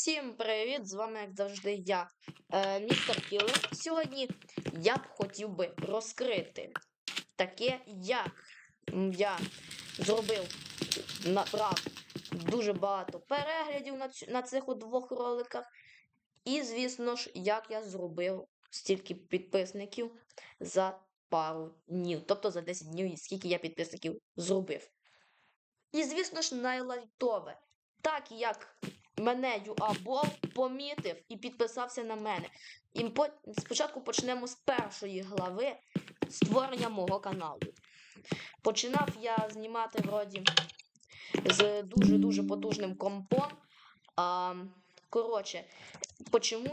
Всім привіт! З вами, як завжди, я, е, містер Кілер. Сьогодні я б хотів би розкрити таке, як я зробив, набрав дуже багато переглядів на, на цих двох роликах. І, звісно ж, як я зробив стільки підписників за пару днів. Тобто за 10 днів, скільки я підписників зробив. І, звісно ж, найлайтове. Так як мене Юабол помітив і підписався на мене. І по... спочатку почнемо з першої глави створення мого каналу. Починав я знімати вроді з дуже-дуже потужним компом. А, коротше, почому,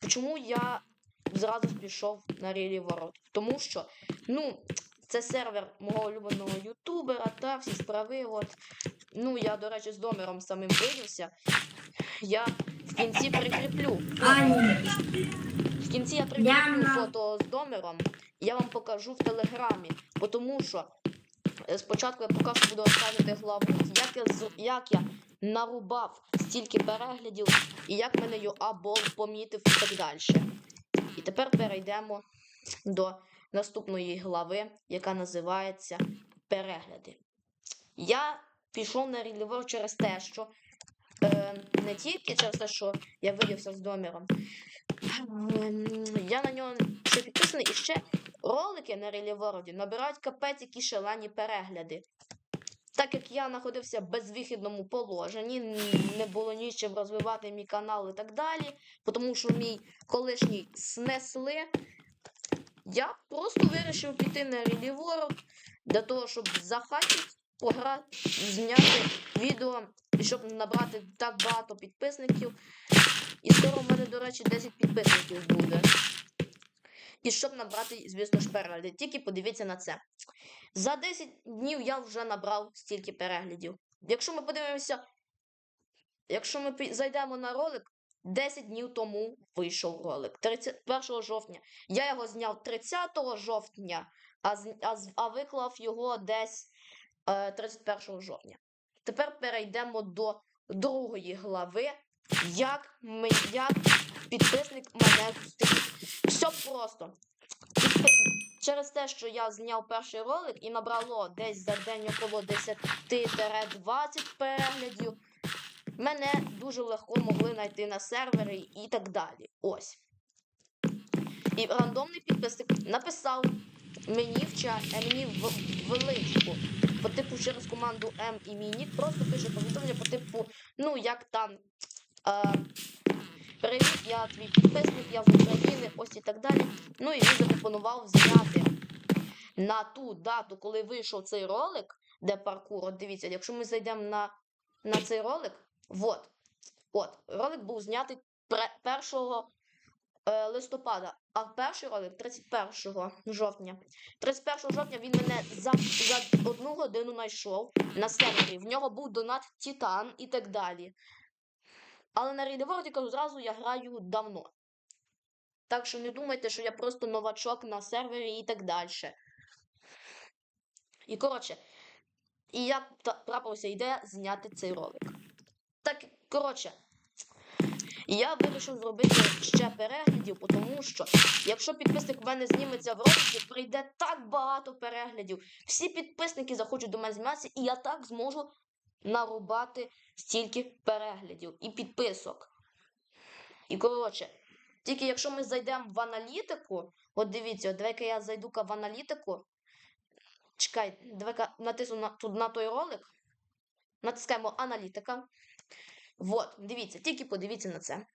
почому я зразу пішов на Рілі Ворот? Тому що, ну, це сервер мого улюбленого ютубера та всі справи. От. Ну, я, до речі, з домером самим вивівся. Я в кінці прикріплю. В кінці я прикріплю фото з домером. Я вам покажу в телеграмі. Тому що е, спочатку я поки що буду розказувати главу, як я, як я нарубав стільки переглядів, і як мене Йоабол помітив і так далі. І тепер перейдемо до наступної глави, яка називається Перегляди. Я пішов на рілівор через те, що е, не тільки через те, що я видівся з доміром. Я на нього ще підписаний і ще ролики на релівороді набирають капець які шалені перегляди. Так як я знаходився в безвихідному положенні, не було нічим розвивати мій канал і так далі, тому що мій колишній снесли, я просто вирішив піти на релівород для того, щоб захатити, пограти, зняти відео, щоб набрати так багато підписників. І скоро в мене, до речі, 10 підписників буде. І щоб набрати, звісно ж, перегляди. Тільки подивіться на це. За 10 днів я вже набрав стільки переглядів. Якщо ми подивимося, якщо ми зайдемо на ролик, 10 днів тому вийшов ролик. 31 жовтня. Я його зняв 30 жовтня, а, а, а виклав його десь 31 жовтня. Тепер перейдемо до другої глави. Як, ми, як підписник мене зустрів. Все просто. Через те, що я зняв перший ролик і набрало десь за день около 10-20 переглядів, мене дуже легко могли знайти на сервері і так далі. Ось. І рандомний підписник написав мені в чат, е, мені в, в личку, по типу через команду М і Мінік, просто пише повідомлення по типу, ну як там. Е, Привіт, я твій підписник, я з України, ось і так далі. Ну і він запропонував зняти на ту дату, коли вийшов цей ролик, де паркур. От дивіться, якщо ми зайдемо на, на цей ролик, от, от, ролик був знятий 1 е, листопада, а перший ролик 31 жовтня. 31 жовтня він мене за, за одну годину знайшов на сервері. В нього був донат Титан і так далі. Але на Рейдеворді, зразу я граю давно. Так що не думайте, що я просто новачок на сервері і так далі. І коротше, і я трапилася ідея зняти цей ролик. Так, коротше, я вирішив зробити ще переглядів, тому що якщо підписник в мене зніметься в роликі, прийде так багато переглядів. Всі підписники захочуть до мене зніматися, і я так зможу нарубати стільки переглядів і підписок. І коротше, тільки якщо ми зайдемо в аналітику, от дивіться, давай-ка я зайду-ка в аналітику. Чекай, давай-ка натисну на, тут на той ролик. Натискаємо аналітика. От, дивіться, тільки подивіться на це.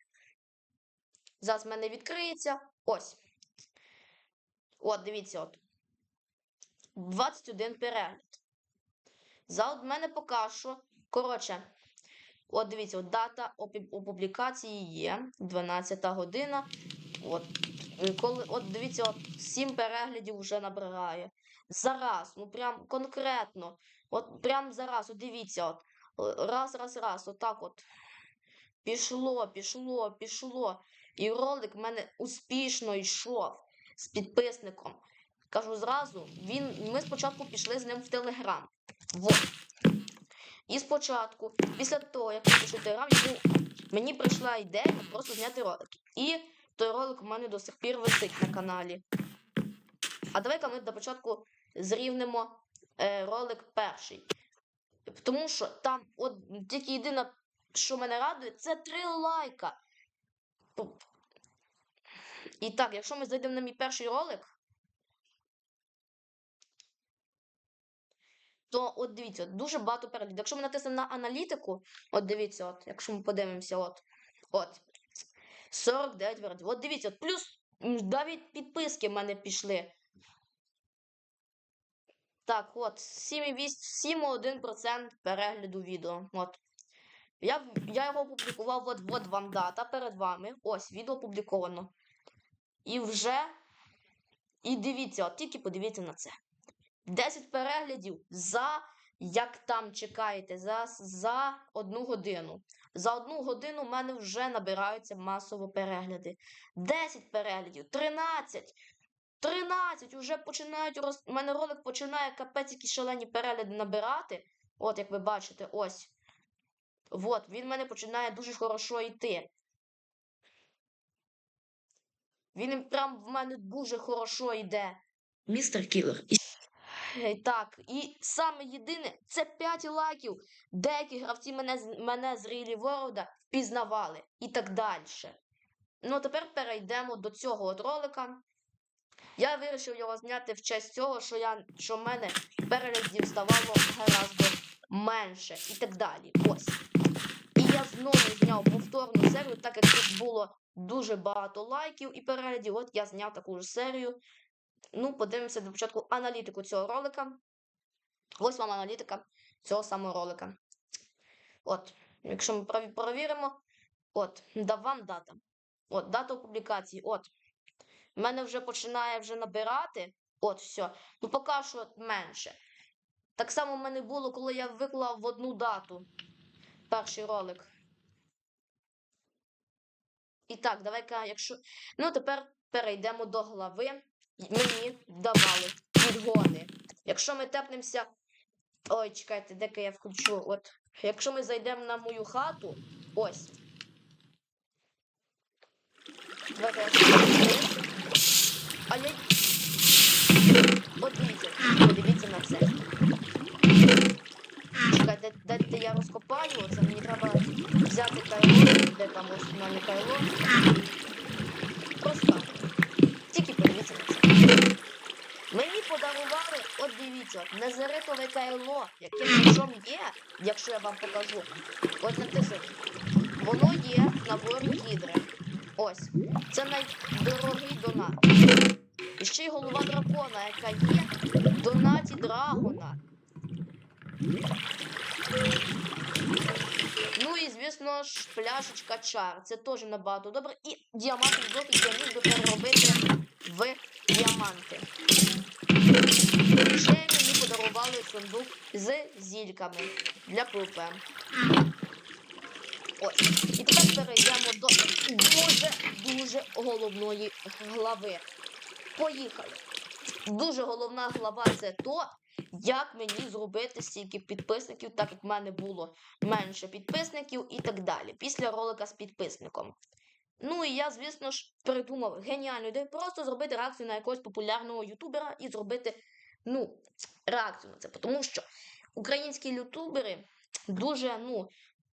Зараз в мене відкриється. Ось. От, дивіться, от. 21 перегляд. За от мене поки що. Коротше, от дивіться, от дата опублікації є 12 година. От, коли, от дивіться, от 7 переглядів вже набирає. Зараз, ну прям конкретно. От прям зараз, от дивіться, от. Раз, раз, раз, отак от. Пішло, пішло, пішло. І ролик в мене успішно йшов з підписником. Кажу зразу, він, ми спочатку пішли з ним в Телеграм. Вот. І спочатку, після того, як я пішов в Телеграм, мені прийшла ідея просто зняти ролик. І той ролик у мене до сих пір висить на каналі. А давай-ка ми до початку зрівнемо е, ролик перший. Тому що там, от тільки єдине, що мене радує, це три лайка. І так, якщо ми зайдемо на мій перший ролик, то от дивіться, дуже багато переглядів. Якщо ми натиснемо на аналітику, от дивіться, от, якщо ми подивимося, от, от, 49 переглядів. От дивіться, от, плюс навіть підписки в мене пішли. Так, от, 7,1% перегляду відео. От. Я, я його опублікував, от, от вам дата перед вами. Ось, відео опубліковано. І вже. І дивіться, от тільки подивіться на це. 10 переглядів за, як там чекаєте, за, за одну годину. За одну годину в мене вже набираються масово перегляди. 10 переглядів, 13. 13 вже починають роз... У мене ролик починає капець які шалені перегляди набирати. От, як ви бачите, ось. От, він в мене починає дуже хорошо йти. Він прям в мене дуже хорошо йде. Містер Кілер. Е, Так, і саме єдине, це 5 лайків. Деякі гравці мене, мене з Рілі Ворода впізнавали і так далі. Ну, тепер перейдемо до цього от ролика. Я вирішив його зняти в честь цього, що, я, що в мене переглядів ставало гораздо менше і так далі. Ось. Знову зняв повторну серію, так як тут було дуже багато лайків і переглядів. От я зняв таку ж серію. Ну, подивимося до початку аналітику цього ролика. Ось вам аналітика цього самого ролика. От, якщо ми перевіримо, от, да вам дата. От, дата публікації. От. В мене вже починає вже набирати. От, все. Ну, поки що менше. Так само в мене було, коли я виклав в одну дату перший ролик. І так, давай-ка, якщо. Ну, тепер перейдемо до глави. Мені давали підгони. Якщо ми тепнемося. Ой, чекайте, де я включу. От, якщо ми зайдемо на мою хату, ось. Давайте я. А я. От дивіться, подивіться на це. Чекайте, дайте я розкопаю, це мені треба взяти кайло, де там ось у мене кайло. Просто. Тільки подивіться на це. Мені подарували, от дивіться, незеритове кайло, яке причому є, якщо я вам покажу. От натисніть. Воно є в наборі гідри. Ось. Це найдорогий донат. І ще й голова дракона, яка є в донаті драгона. Ну і звісно ж, пляшечка чар. Це теж набагато добре. І діамантовий блок, я міг би переробити в діаманти. Ще мені подарували сундук з зільками для ПВП. Ось. І тепер перейдемо до дуже дуже головної глави. Поїхали. Дуже головна глава це то, як мені зробити стільки підписників, так як в мене було менше підписників і так далі. Після ролика з підписником. Ну і я, звісно ж, придумав геніальну ідею просто зробити реакцію на якогось популярного ютубера і зробити ну, реакцію на це. Тому що українські ютубери дуже, ну,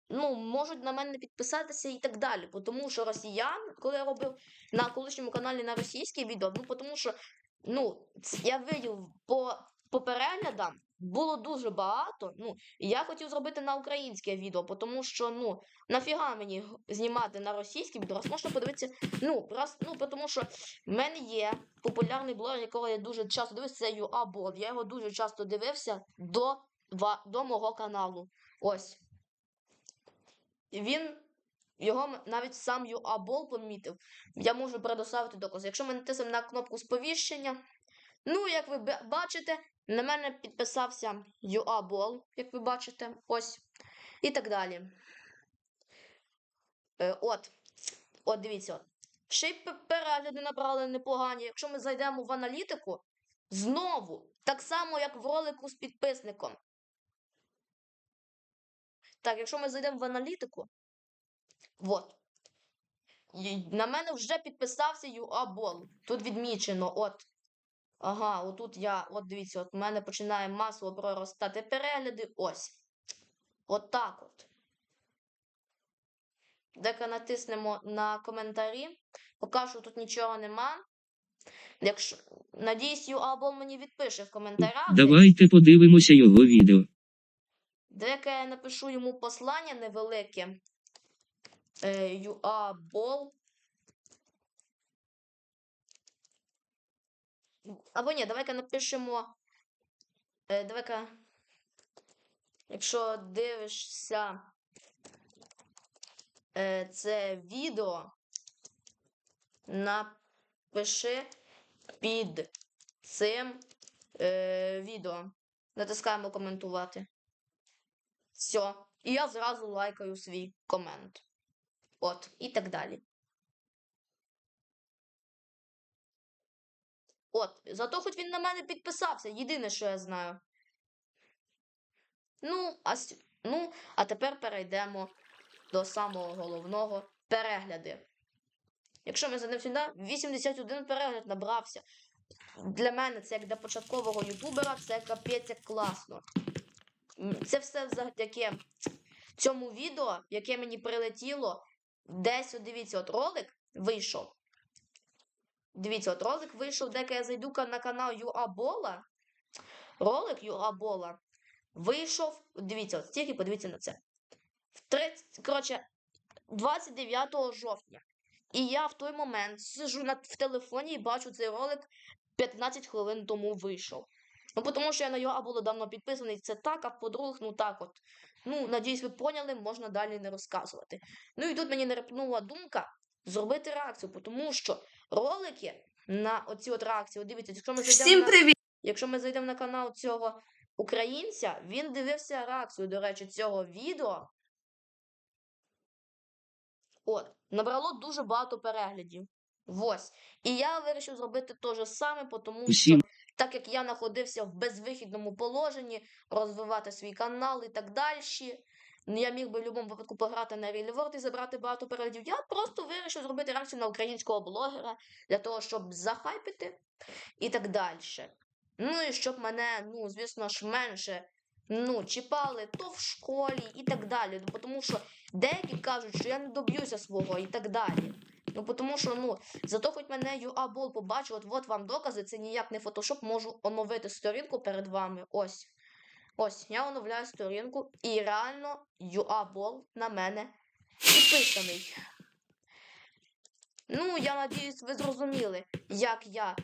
ну, можуть на мене підписатися і так далі. Тому що росіян, коли я робив на колишньому каналі на російське відео, ну тому що ну, я видів по, по переглядам було дуже багато. Ну, я хотів зробити на українське відео, тому що ну, нафіга мені знімати на російське відео, раз можна подивитися. Ну, раз, ну, тому що в мене є популярний блогер, якого я дуже часто дивився, це UA Я його дуже часто дивився до, до мого каналу. Ось. Він його навіть сам UABOL помітив. Я можу предоставити докази. Якщо ми натиснемо на кнопку сповіщення, ну, як ви бачите, на мене підписався UABOL, як ви бачите, ось. І так далі. Е, от. От, дивіться. От. Ще й перегляди набрали непогані. Якщо ми зайдемо в аналітику, знову, так само, як в ролику з підписником. Так, якщо ми зайдемо в аналітику, Вот. І На мене вже підписався UA-бол. Тут відмічено, от. Ага, отут я, от дивіться, от в мене починає масово проростати перегляди. Ось. От так от. Дека натиснемо на коментарі. Поки що тут нічого нема. Якщо, надіюсь, UA-бол мені відпише в коментарях. Давайте подивимося його відео. Дека я напишу йому послання невелике. Е, Або ні, давай-ка напишемо. Е, давай-ка. Якщо дивишся е, це відео, напиши під цим е, відео. Натискаємо коментувати. Все. І я зразу лайкаю свій комент. От, і так далі. От, зато хоч він на мене підписався, єдине, що я знаю. Ну, а, ну, а тепер перейдемо до самого головного перегляди. Якщо ми зайдемо сюди, 81 перегляд набрався. Для мене це як для початкового ютубера, це капець як класно. Це все завдяки цьому відео, яке мені прилетіло. Десь, от дивіться, от ролик вийшов. Дивіться, от ролик вийшов, де я зайду на канал UA Бола. Ролик UA Бола вийшов. Дивіться, от стільки, подивіться на це. В 30, коротше, 29 жовтня. І я в той момент сижу на, в телефоні і бачу цей ролик 15 хвилин тому вийшов. Ну, тому що я на UA було давно підписаний. Це так, а по-друге, ну так от. Ну, надіюсь, ви поняли, можна далі не розказувати. Ну і тут мені нарепнула думка зробити реакцію, тому що ролики на оці от реакції, от дивіться, якщо ми зайдемо Всім на, привіт! якщо ми зайдемо на канал цього українця, він дивився реакцію, до речі, цього відео. От, набрало дуже багато переглядів. Ось. І я вирішив зробити те ж саме, тому що Усім так як я знаходився в безвихідному положенні, розвивати свій канал і так далі. Я міг би в будь-якому випадку пограти на Real і забрати багато переглядів. Я просто вирішив зробити реакцію на українського блогера для того, щоб захайпити і так далі. Ну і щоб мене, ну, звісно ж, менше ну, чіпали то в школі і так далі. Ну, тому що деякі кажуть, що я не доб'юся свого і так далі. Ну, тому що, ну, Зато хоч мене UA-бол побачив, от, от вам докази, це ніяк не фотошоп, можу оновити сторінку перед вами. Ось. Ось, я оновляю сторінку, і реально UA-бол на мене підписаний. Ну, я надіюсь, ви зрозуміли, як я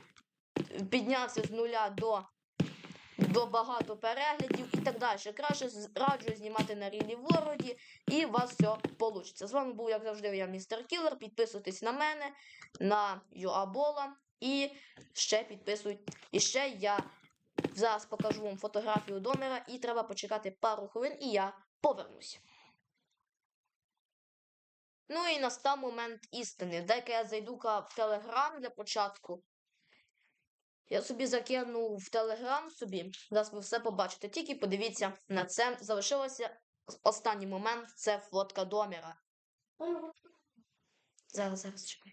піднявся з нуля до, до багато переглядів і так далі. Краще раджу знімати на рілі вороді, і у вас все вийде. З вами був, як завжди, я містер Кілер. Підписуйтесь на мене, на Юабола і ще підписуйтесь. І ще я зараз покажу вам фотографію домера, і треба почекати пару хвилин, і я повернусь. Ну і настав момент істини. Дай-ка я зайду в Телеграм для початку. Я собі закину в Телеграм собі. Зараз ви все побачите. Тільки подивіться на це. Залишилося останній момент це фотка домера. Зараз, зараз чекай.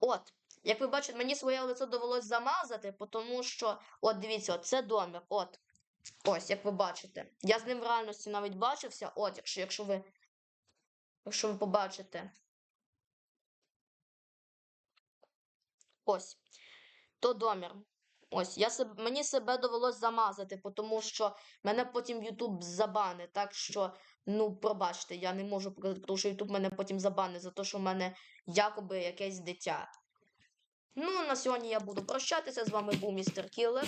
От, як ви бачите, мені своє лице довелось замазати, тому що, от дивіться, це домер. От. Ось, як ви бачите. Я з ним в реальності навіть бачився. От, якщо, якщо ви. Якщо ви побачите. Ось. То домір. Ось, я себе, мені себе довелось замазати, тому що мене потім Ютуб забане. Так що, ну, пробачте, я не можу показати, тому що Ютуб мене потім забане за те, що в мене якоби якесь дитя. Ну, на сьогодні я буду прощатися. З вами був містер Кілер.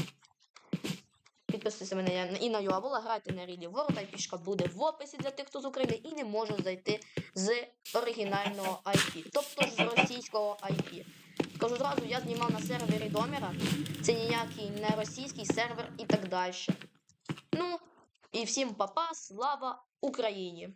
Підписуйтесь мене і на Юавола, грайте на Рілі Ворда, і пішка буде в описі для тих, хто з України і не може зайти з оригінального IP, тобто з російського IP. Кажу зразу, я знімав на сервері Доміра. Це ніякий не російський сервер і так далі. Ну, і всім папа, слава Україні!